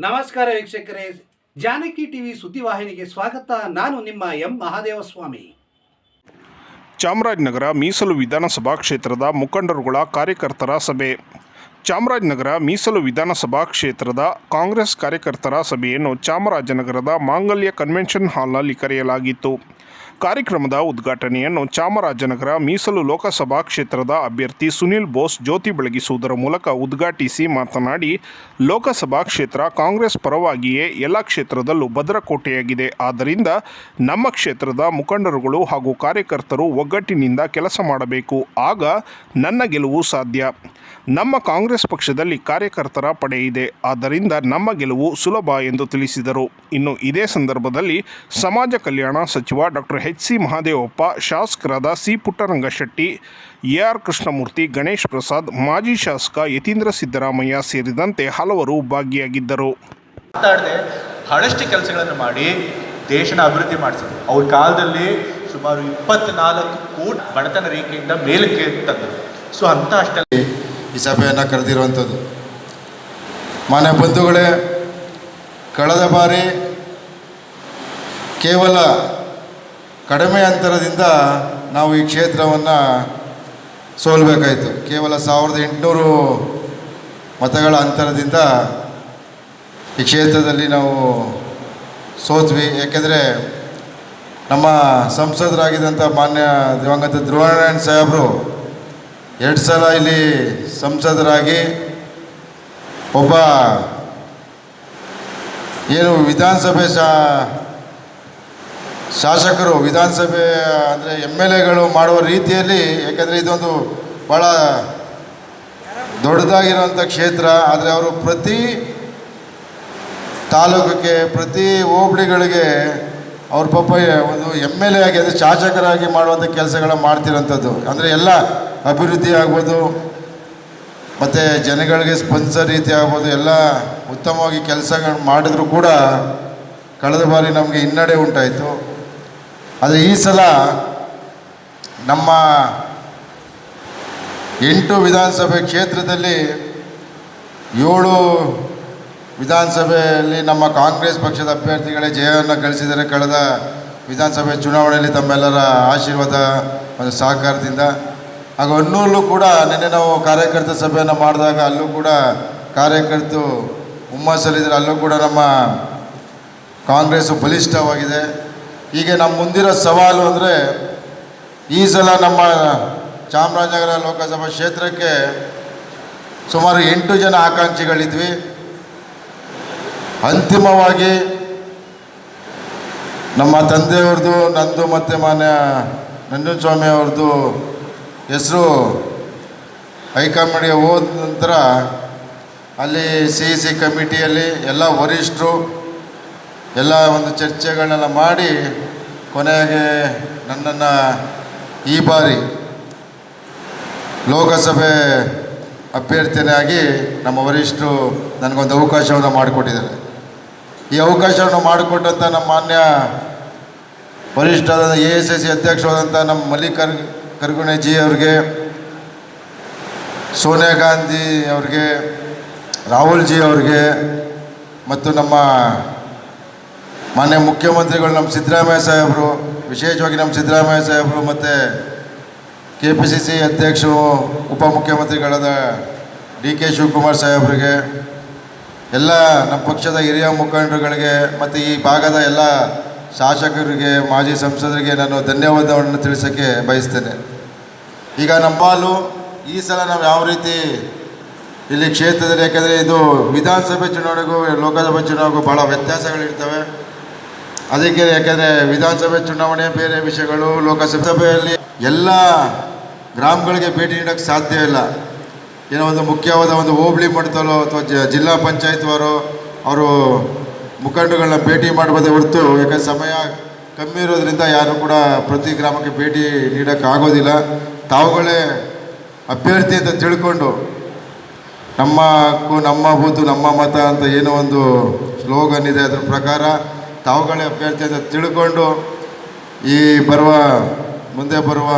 ನಮಸ್ಕಾರ ವೀಕ್ಷಕರೇ. ಜಾನಕಿ ಟಿವಿ ಸುದ್ದಿವಾಹಿನಿಗೆ ಸ್ವಾಗತ. ನಾನು ನಿಮ್ಮ ಎಂ ಮಹಾದೇವಸ್ವಾಮಿ. ಚಾಮರಾಜನಗರ ಮೀಸಲು ವಿಧಾನಸಭಾ ಕ್ಷೇತ್ರದ ಮುಖಂಡರುಗಳ ಕಾರ್ಯಕರ್ತರ ಸಭೆ. ಚಾಮರಾಜನಗರ ಮೀಸಲು ವಿಧಾನಸಭಾ ಕ್ಷೇತ್ರದ ಕಾಂಗ್ರೆಸ್ ಕಾರ್ಯಕರ್ತರ ಸಭೆಯನ್ನು ಚಾಮರಾಜನಗರದ ಮಾಂಗಲ್ಯ ಕನ್ವೆನ್ಷನ್ ಹಾಲ್ನಲ್ಲಿ ಕರೆಯಲಾಗಿತ್ತು. ಕಾರ್ಯಕ್ರಮದ ಉದ್ಘಾಟನೆಯನ್ನು ಚಾಮರಾಜನಗರ ಮೀಸಲು ಲೋಕಸಭಾ ಕ್ಷೇತ್ರದ ಅಭ್ಯರ್ಥಿ ಸುನಿಲ್ ಬೋಸ್ ಜ್ಯೋತಿ ಬೆಳಗಿಸುವುದರ ಮೂಲಕ ಉದ್ಘಾಟಿಸಿ ಮಾತನಾಡಿ, ಲೋಕಸಭಾ ಕ್ಷೇತ್ರ ಕಾಂಗ್ರೆಸ್ ಪರವಾಗಿಯೇ ಎಲ್ಲ ಕ್ಷೇತ್ರದಲ್ಲೂ ಭದ್ರಕೋಟೆಯಾಗಿದೆ. ಆದ್ದರಿಂದ ನಮ್ಮ ಕ್ಷೇತ್ರದ ಮುಖಂಡರುಗಳು ಹಾಗೂ ಕಾರ್ಯಕರ್ತರು ಒಗ್ಗಟ್ಟಿನಿಂದ ಕೆಲಸ ಮಾಡಬೇಕು. ಆಗ ನನ್ನ ಗೆಲುವು ಸಾಧ್ಯ. ನಮ್ಮ ಕಾಂಗ್ರೆಸ್ ಪಕ್ಷದಲ್ಲಿ ಕಾರ್ಯಕರ್ತರ ಪಡೆ ಇದೆ. ಆದ್ದರಿಂದ ನಮ್ಮ ಗೆಲುವು ಸುಲಭ ಎಂದು ತಿಳಿಸಿದರು. ಇನ್ನು ಇದೇ ಸಂದರ್ಭದಲ್ಲಿ ಸಮಾಜ ಕಲ್ಯಾಣ ಸಚಿವ ಡಾಕ್ಟರ್ ಎಚ್ ಸಿ ಮಹಾದೇವಪ್ಪ ಶಾಸಕರಾದ C Puttarangashetty A R Krishnamurthy Ganesh Prasad ಮಾಜಿ ಶಾಸಕ ಯತೀಂದ್ರ ಸಿದ್ದರಾಮಯ್ಯ ಸೇರಿದಂತೆ ಹಲವರು ಭಾಗಿಯಾಗಿದ್ದರು. ಮಾತಾಡದೆ ಬಹಳಷ್ಟು ಕೆಲಸಗಳನ್ನು ಮಾಡಿ ದೇಶನ ಅಭಿವೃದ್ಧಿ ಮಾಡಿಸಿದ್ರು. ಅವ್ರ ಕಾಲದಲ್ಲಿ ಸುಮಾರು ಇಪ್ಪತ್ನಾಲ್ಕು ಕೋಟಿ ಬಡತನ ರೇಖೆಯಿಂದ ಮೇಲಕ್ಕೆ ತಂದರು. ಸೊ ಅಂತ ಅಷ್ಟೇ ಈ ಸಭೆಯನ್ನು ಕರೆದಿರುವಂಥದ್ದು ಮಾನ್ಯ ಬಂಧುಗಳೇ ಕಳೆದ ಬಾರಿ ಕೇವಲ ಕಡಿಮೆ ಅಂತರದಿಂದ ನಾವು ಈ ಕ್ಷೇತ್ರವನ್ನು ಸೋಲಬೇಕಾಯಿತು. ಕೇವಲ ಸಾವಿರದ ಎಂಟುನೂರು ಮತಗಳ ಅಂತರದಿಂದ ಈ ಕ್ಷೇತ್ರದಲ್ಲಿ ನಾವು ಸೋತ್ವಿ. ಏಕೆಂದರೆ ನಮ್ಮ ಸಂಸದರಾಗಿದ್ದಂಥ ಮಾನ್ಯ ದಿವಂಗತ ಧ್ರುವನಾರಾಯಣ ಸಾಹೇಬರು ಎರಡು ಸಲ ಇಲ್ಲಿ ಸಂಸದರಾಗಿ ಒಬ್ಬ ಏನು ವಿಧಾನಸಭೆ ಶಾ ಶಾಸಕರು, ವಿಧಾನಸಭೆ, ಅಂದರೆ ಎಂ ಎಲ್ ಎಗಳು ಮಾಡುವ ರೀತಿಯಲ್ಲಿ ಯಾಕಂದರೆ ಇದೊಂದು ಭಾಳ ದೊಡ್ಡದಾಗಿರುವಂಥ ಕ್ಷೇತ್ರ, ಆದರೆ ಅವರು ಪ್ರತಿ ತಾಲೂಕಿಗೆ ಪ್ರತಿ ಹೋಬಳಿಗಳಿಗೆ ಅವ್ರ ಪಾಪ ಒಂದು ಎಂ ಎಲ್ ಎ ಆಗಿ, ಅಂದರೆ ಶಾಸಕರಾಗಿ ಮಾಡುವಂಥ ಕೆಲಸಗಳನ್ನ ಮಾಡ್ತಿರೋಂಥದ್ದು. ಅಂದರೆ ಎಲ್ಲ ಅಭಿವೃದ್ಧಿ ಆಗ್ಬೋದು, ಮತ್ತು ಜನಗಳಿಗೆ ಸ್ಪಂದಿಸೋ ರೀತಿ ಆಗ್ಬೋದು, ಎಲ್ಲ ಉತ್ತಮವಾಗಿ ಕೆಲಸಗಳು ಮಾಡಿದ್ರು ಕೂಡ ಕಳೆದ ಬಾರಿ ನಮಗೆ ಹಿನ್ನಡೆ ಉಂಟಾಯಿತು. ಆದರೆ ಈ ಸಲ ನಮ್ಮ ಎಂಟು ವಿಧಾನಸಭೆ ಕ್ಷೇತ್ರದಲ್ಲಿ ಏಳು ವಿಧಾನಸಭೆಯಲ್ಲಿ ನಮ್ಮ ಕಾಂಗ್ರೆಸ್ ಪಕ್ಷದ ಅಭ್ಯರ್ಥಿಗಳೇ ಜಯವನ್ನು ಗಳಿಸಿದರೆ ಕಳೆದ ವಿಧಾನಸಭೆ ಚುನಾವಣೆಯಲ್ಲಿ ತಮ್ಮೆಲ್ಲರ ಆಶೀರ್ವಾದ ಒಂದು ಸಹಕಾರದಿಂದ. ಹಾಗೂ ಹೊನ್ನೂರಲ್ಲೂ ಕೂಡ ನಿನ್ನೆ ನಾವು ಕಾರ್ಯಕರ್ತ ಸಭೆಯನ್ನು ಮಾಡಿದಾಗ ಅಲ್ಲೂ ಕೂಡ ಕಾರ್ಯಕರ್ತರು ಹುಮ್ಮಸ್ಸಲ್ಲಿದ್ದರೆ. ಅಲ್ಲೂ ಕೂಡ ನಮ್ಮ ಕಾಂಗ್ರೆಸ್ಸು ಬಲಿಷ್ಠವಾಗಿದೆ. ಹೀಗೆ ನಮ್ಮ ಮುಂದಿರೋ ಸವಾಲು ಅಂದರೆ ಈ ಸಲ ನಮ್ಮ ಚಾಮರಾಜನಗರ ಲೋಕಸಭಾ ಕ್ಷೇತ್ರಕ್ಕೆ ಸುಮಾರು ಎಂಟು ಜನ ಆಕಾಂಕ್ಷಿಗಳಿದ್ವಿ. ಅಂತಿಮವಾಗಿ ನಮ್ಮ ತಂದೆಯವ್ರದ್ದು, ನಂದು ಮತ್ತು ಮಾನ್ಯ ನಂಜನಸ್ವಾಮಿ ಅವ್ರದ್ದು ಹೆಸರು ಹೈಕಮಾಂಡ್ಗೆ ಹೋದ ನಂತರ ಅಲ್ಲಿ ಸಿ ಸಿ ಕಮಿಟಿಯಲ್ಲಿ ಎಲ್ಲ ವರಿಷ್ಠರು ಎಲ್ಲ ಒಂದು ಚರ್ಚೆಗಳನ್ನೆಲ್ಲ ಮಾಡಿ ಕೊನೆಗೆ ನನ್ನನ್ನು ಈ ಬಾರಿ ಲೋಕಸಭೆ ಅಭ್ಯರ್ಥಿಯಾಗಿ ನಮ್ಮ ವರಿಷ್ಠರು ನನಗೊಂದು ಅವಕಾಶವನ್ನು ಮಾಡಿಕೊಟ್ಟಿದ್ದಾರೆ. ಈ ಅವಕಾಶವನ್ನು ಮಾಡಿಕೊಟ್ಟಂಥ ನಮ್ಮ ಮಾನ್ಯ ವರಿಷ್ಠರಾದ ಎ ಎಸ್ ಎಸ್ ಸಿ ಅಧ್ಯಕ್ಷರಾದಂಥ ನಮ್ಮ ಮಲ್ಲಿಕಾರ್ ಕರ್ಗುಣೆ ಜಿ ಅವ್ರಿಗೆ, ಸೋನಿಯಾ ಗಾಂಧಿ ಅವ್ರಿಗೆ ರಾಹುಲ್ ಜಿ ಅವ್ರಿಗೆ ಮತ್ತು ನಮ್ಮ ಮಾನ್ಯ ಮುಖ್ಯಮಂತ್ರಿಗಳು ನಮ್ಮ ಸಿದ್ದರಾಮಯ್ಯ ಸಾಹೇಬರು, ವಿಶೇಷವಾಗಿ ನಮ್ಮ ಸಿದ್ದರಾಮಯ್ಯ ಸಾಹೇಬರು ಮತ್ತು ಕೆ ಪಿ ಸಿ ಸಿ ಅಧ್ಯಕ್ಷರು, ಉಪಮುಖ್ಯಮಂತ್ರಿಗಳಾದ ಡಿ ಕೆ ಶಿವಕುಮಾರ್ ಸಾಹೇಬರಿಗೆ, ಎಲ್ಲ ನಮ್ಮ ಪಕ್ಷದ ಹಿರಿಯ ಮುಖಂಡರುಗಳಿಗೆ ಮತ್ತು ಈ ಭಾಗದ ಎಲ್ಲ ಶಾಸಕರಿಗೆ, ಮಾಜಿ ಸಂಸದರಿಗೆ ನಾನು ಧನ್ಯವಾದವನ್ನು ತಿಳಿಸೋಕ್ಕೆ ಬಯಸ್ತೇನೆ. ಈಗ ನಮ್ಮ ಪಾಲು ಈ ಸಲ ನಾವು ಯಾವ ರೀತಿ ಇಲ್ಲಿ ಕ್ಷೇತ್ರದಲ್ಲಿ, ಯಾಕೆಂದರೆ ಇದು ವಿಧಾನಸಭೆ ಚುನಾವಣೆಗೂ, ಲೋಕಸಭೆ ಚುನಾವಣೆಗೂ ಭಾಳ ವ್ಯತ್ಯಾಸಗಳಿರ್ತವೆ. ಅದಕ್ಕೆ ಯಾಕೆಂದರೆ ವಿಧಾನಸಭೆ ಚುನಾವಣೆ ಬೇರೆ ವಿಷಯಗಳು ಲೋಕಸಭೆಯಲ್ಲಿ ಎಲ್ಲ ಗ್ರಾಮಗಳಿಗೆ ಭೇಟಿ ನೀಡೋಕ್ಕೆ ಸಾಧ್ಯ ಇಲ್ಲ. ಏನೋ ಒಂದು ಮುಖ್ಯವಾದ ಒಂದು ಹೋಬಳಿ ಮಟ್ಟದಲ್ಲೋ ಅಥವಾ ಜ, ಜಿಲ್ಲಾ ಪಂಚಾಯತ್ವರೋ ಅವರು ಮುಖಂಡಗಳನ್ನ ಭೇಟಿ ಮಾಡ್ಬೋದೇ ಹೊರತು, ಯಾಕಂದ್ರೆ ಸಮಯ ಕಮ್ಮಿ ಇರೋದ್ರಿಂದ ಯಾರು ಕೂಡ ಪ್ರತಿ ಗ್ರಾಮಕ್ಕೆ ಭೇಟಿ ನೀಡೋಕ್ಕಾಗೋದಿಲ್ಲ ತಾವುಗಳೇ ಅಭ್ಯರ್ಥಿ ಅಂತ ತಿಳ್ಕೊಂಡು ನಮ್ಮ ಹಕ್ಕು ನಮ್ಮ ಬೂತು, ನಮ್ಮ ಮತ ಅಂತ ಏನೋ ಒಂದು ಸ್ಲೋಗನ್ ಇದೆ ಅದ್ರ ಪ್ರಕಾರ ತಾವುಗಳೇ ಅಭ್ಯರ್ಥಿ ಅಂತ ತಿಳ್ಕೊಂಡು ಈ ಬರುವ ಮುಂದೆ ಬರುವ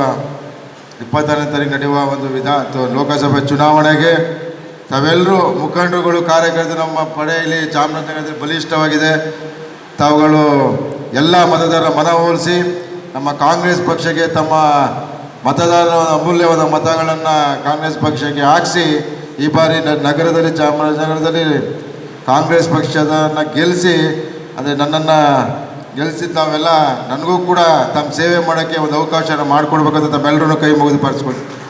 ಇಪ್ಪತ್ತಾರನೇ ತಾರೀಕು ನಡೆಯುವ ಒಂದು ವಿಧಾನ ಲೋಕಸಭೆ ಚುನಾವಣೆಗೆ ತಾವೆಲ್ಲರೂ ಮುಖಂಡರುಗಳು, ಕಾರ್ಯಕರ್ತರು ನಮ್ಮ ಪಡೆಯಲ್ಲಿ ಚಾಮರಾಜನಗರದಲ್ಲಿ ಬಲಿಷ್ಠವಾಗಿದೆ. ತಾವುಗಳು ಎಲ್ಲ ಮತದಾರರ ಮನವೊಲಿಸಿ ನಮ್ಮ ಕಾಂಗ್ರೆಸ್ ಪಕ್ಷಕ್ಕೆ ತಮ್ಮ ಮತದಾರರ ಅಮೂಲ್ಯವಾದ ಮತಗಳನ್ನು ಕಾಂಗ್ರೆಸ್ ಪಕ್ಷಕ್ಕೆ ಹಾಕಿಸಿ ಈ ಬಾರಿ ನಗರದಲ್ಲಿ ಚಾಮರಾಜನಗರದಲ್ಲಿ ಕಾಂಗ್ರೆಸ್ ಪಕ್ಷದನ್ನು ಗೆಲ್ಲಿಸಿ ಅಂದರೆ ನನ್ನನ್ನು ಗೆಲ್ಲಿಸಿದ ತಾವೆಲ್ಲ, ನನಗೂ ಕೂಡ ತಮ್ಮ ಸೇವೆ ಮಾಡೋಕ್ಕೆ ಒಂದು ಅವಕಾಶನ ಮಾಡಿಕೊಡ್ಬೇಕಂತ ತಮ್ಮೆಲ್ಲರೂ ಕೈ ಮುಗಿದು ಪರಿಸ್ಕೊಳ್ತೀನಿ